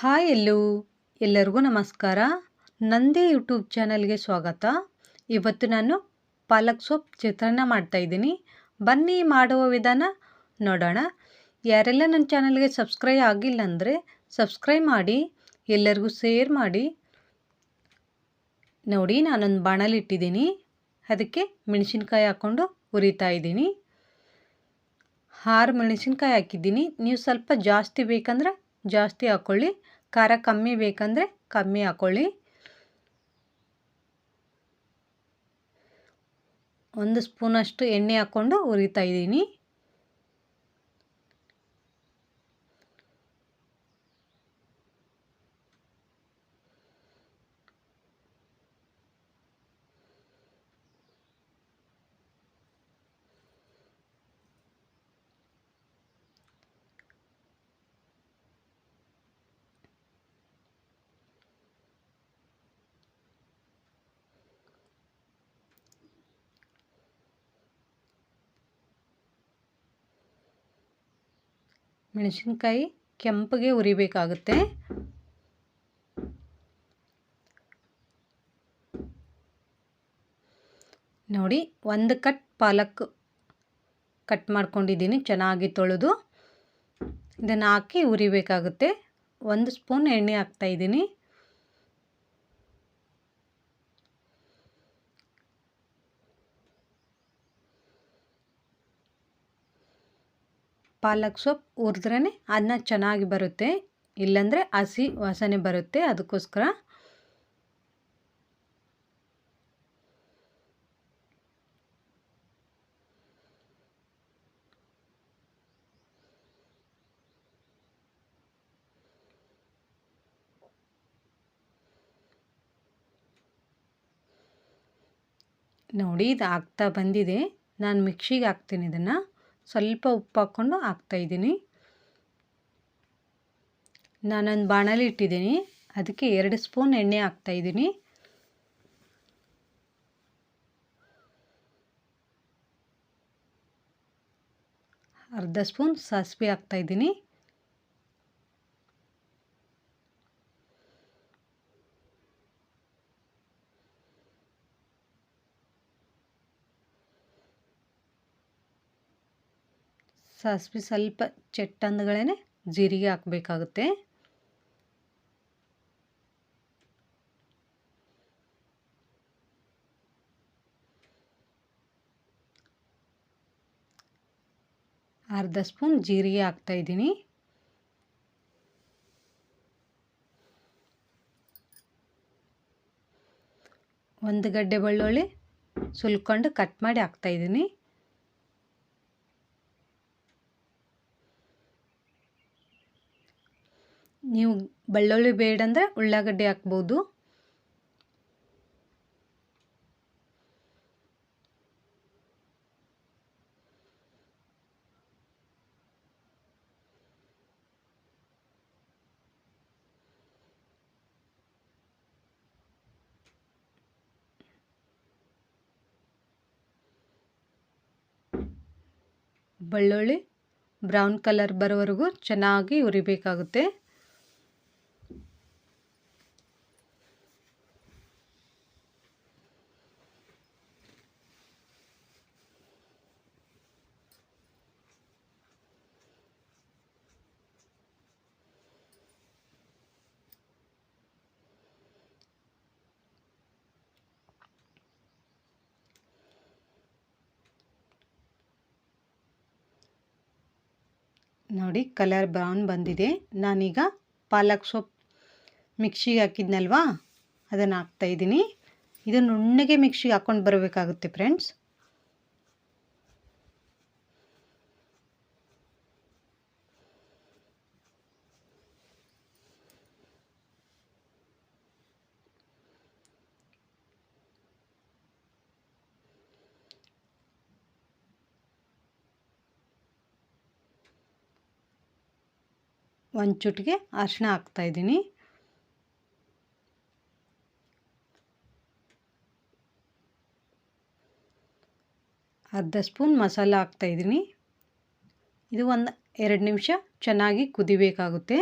Hi ಎಲ್ಲೂ. ಎಲ್ಲರಿಗೂ ನಮಸ್ಕಾರ. ನಂದೇ ಯೂಟ್ಯೂಬ್ ಚಾನಲ್ಗೆ ಸ್ವಾಗತ. ಇವತ್ತು ನಾನು ಪಾಲಕ್ ಸೊಪ್ಪು ಚಿತ್ರಾನ್ನ ಮಾಡ್ತಾಯಿದ್ದೀನಿ ಬನ್ನಿ ಮಾಡುವ ವಿಧಾನ ನೋಡೋಣ. ಯಾರೆಲ್ಲ ನನ್ನ ಚಾನಲ್ಗೆ ಸಬ್ಸ್ಕ್ರೈಬ್ ಆಗಿಲ್ಲ ಅಂದರೆ ಸಬ್ಸ್ಕ್ರೈಬ್ ಮಾಡಿ, ಎಲ್ಲರಿಗೂ ಶೇರ್ ಮಾಡಿ. ನೋಡಿ, ನಾನೊಂದು ಬಾಣಲಿಟ್ಟಿದ್ದೀನಿ ಅದಕ್ಕೆ ಮೆಣಸಿನ್ಕಾಯಿ ಹಾಕ್ಕೊಂಡು ಹುರಿತಾ ಇದ್ದೀನಿ. ಆರು ಮೆಣಸಿನ್ಕಾಯಿ ಹಾಕಿದ್ದೀನಿ. ನೀವು ಸ್ವಲ್ಪ ಜಾಸ್ತಿ ಬೇಕಂದ್ರೆ ಜಾಸ್ತಿ ಹಾಕ್ಕೊಳ್ಳಿ ಖಾರ ಕಮ್ಮಿ ಬೇಕಂದರೆ ಕಮ್ಮಿ ಹಾಕ್ಕೊಳ್ಳಿ ಒಂದು ಸ್ಪೂನಷ್ಟು ಎಣ್ಣೆ ಹಾಕ್ಕೊಂಡು ಹುರಿತಾ ಇದ್ದೀನಿ. ಮೆಣಸಿನ್ಕಾಯಿ ಕೆಂಪಗೆ ಉರಿಬೇಕಾಗುತ್ತೆ ನೋಡಿ, ಒಂದು ಕಟ್ ಪಾಲಕ್ ಕಟ್ ಮಾಡ್ಕೊಂಡಿದ್ದೀನಿ, ಚೆನ್ನಾಗಿ ತೊಳೆದು. ಇದನ್ನು ಹಾಕಿ ಉರಿಬೇಕಾಗುತ್ತೆ ಒಂದು ಸ್ಪೂನ್ ಎಣ್ಣೆ ಹಾಕ್ತಾಯಿದ್ದೀನಿ ಪಾಲಕ್ ಸೊಪ್ಪು ಹುರಿದ್ರೇ ಅನ್ನ ಚೆನ್ನಾಗಿ ಬರುತ್ತೆ. ಇಲ್ಲಾಂದರೆ ಹಸಿ ವಾಸನೆ ಬರುತ್ತೆ ಅದಕ್ಕೋಸ್ಕರ ನೋಡಿ ಇದು ಆಗ್ತಾ ಬಂದಿದೆ. ನಾನು ಮಿಕ್ಸಿಗೆ ಹಾಕ್ತೀನಿ ಇದನ್ನು. ಸ್ವಲ್ಪ ಉಪ್ಪು ಹಾಕ್ಕೊಂಡು ಹಾಕ್ತಾಯಿದ್ದೀನಿ ನಾನೊಂದು ಬಾಣಲಿ ಇಟ್ಟಿದ್ದೀನಿ. ಅದಕ್ಕೆ ಎರಡು ಸ್ಪೂನ್ ಎಣ್ಣೆ ಹಾಕ್ತಾಯಿದ್ದೀನಿ ಅರ್ಧ ಸ್ಪೂನ್ ಸಾಸಿವೆ ಹಾಕ್ತಾಯಿದ್ದೀನಿ ಸಾಸಿವೆ ಸ್ವಲ್ಪ ಚೆಟ್ಟಂದ್ಗಳೇ ಜೀರಿಗೆ ಹಾಕಬೇಕಾಗುತ್ತೆ. ಅರ್ಧ ಸ್ಪೂನ್ ಜೀರಿಗೆ ಹಾಕ್ತಾಯಿದ್ದೀನಿ ಒಂದು ಗಡ್ಡೆ ಬೆಳ್ಳುಳ್ಳಿ ಸುಲ್ಕೊಂಡು ಕಟ್ ಮಾಡಿ ಹಾಕ್ತಾಯಿದ್ದೀನಿ ನೀವು ಬೆಳ್ಳುಳ್ಳಿ ಬೇಡಂದರೆ ಉಳ್ಳಾಗಡ್ಡೆ ಹಾಕ್ಬೋದು. ಬೆಳ್ಳುಳ್ಳಿ ಬ್ರೌನ್ ಕಲರ್ ಬರೋವರೆಗೂ ಚೆನ್ನಾಗಿ ಹುರಿಬೇಕಾಗುತ್ತೆ. ನೋಡಿ ಕಲರ್ ಬ್ರೌನ್ ಬಂದಿದೆ. ನಾನೀಗ ಪಾಲಕ್ ಸೊಪ್ಪು ಮಿಕ್ಸಿಗೆ ಹಾಕಿದ್ನಲ್ವಾ? ಅದನ್ನು ಹಾಕ್ತಾಯಿದ್ದೀನಿ ಇದನ್ನು ನುಣ್ಣಗೆ ಮಿಕ್ಸಿಗೆ ಹಾಕ್ಕೊಂಡು ಬರಬೇಕಾಗುತ್ತೆ ಫ್ರೆಂಡ್ಸ್. ಒಂದು ಚುಟಿಗೆ ಅರಿಶಿನ ಹಾಕ್ತಾಯಿದ್ದೀನಿ ಅರ್ಧ ಸ್ಪೂನ್ ಮಸಾಲ ಹಾಕ್ತಾಯಿದ್ದೀನಿ ಇದು ಒಂದು ಎರಡು ನಿಮಿಷ ಚೆನ್ನಾಗಿ ಕುದಿಬೇಕಾಗುತ್ತೆ.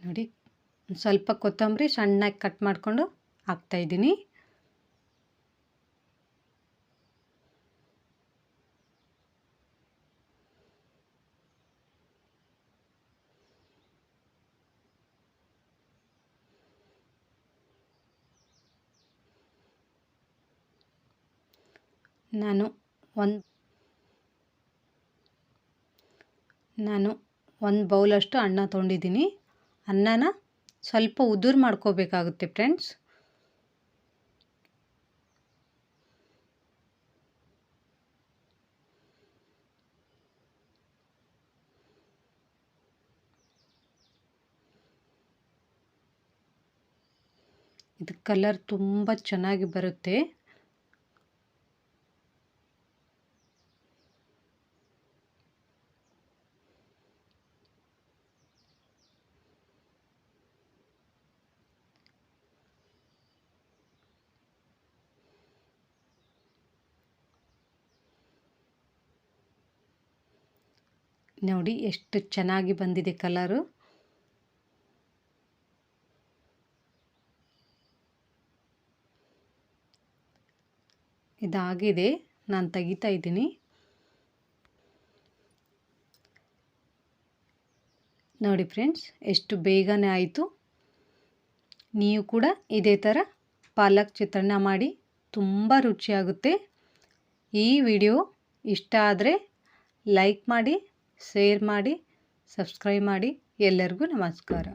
ನೋಡಿ ಸ್ವಲ್ಪ ಕೊತ್ತಂಬರಿ ಸಣ್ಣಗೆ ಕಟ್ ಮಾಡಿಕೊಂಡು ಹಾಕ್ತಾಯಿದ್ದೀನಿ ನಾನು ಒಂದು ನಾನು ಒಂದು ಬೌಲಷ್ಟು ಅನ್ನ ತೊಗೊಂಡಿದ್ದೀನಿ. ಅನ್ನನ ಸ್ವಲ್ಪ ಉದುರು ಮಾಡ್ಕೋಬೇಕಾಗುತ್ತೆ ಫ್ರೆಂಡ್ಸ್. ಇದು ಕಲರ್ ತುಂಬ ಚೆನ್ನಾಗಿ ಬರುತ್ತೆ. ನೋಡಿ ಎಷ್ಟು ಚೆನ್ನಾಗಿ ಬಂದಿದೆ ಕಲರು. ಇದಾಗಿದೆ, ನಾನು ತೆಗಿತಾ ಇದ್ದೀನಿ. ನೋಡಿ ಫ್ರೆಂಡ್ಸ್, ಎಷ್ಟು ಬೇಗನೆ ಆಯಿತು. ನೀವು ಕೂಡ ಇದೇ ಥರ ಪಾಲಕ್ ಚಿತ್ರಾನ್ನ ಮಾಡಿ ತುಂಬ ರುಚಿಯಾಗುತ್ತೆ. ಈ ವಿಡಿಯೋ ಇಷ್ಟ ಆದರೆ ಲೈಕ್ ಮಾಡಿ ಶೇರ್ ಮಾಡಿ ಸಬ್ಸ್ಕ್ರೈಬ್ ಮಾಡಿ ಎಲ್ಲರಿಗೂ ನಮಸ್ಕಾರ.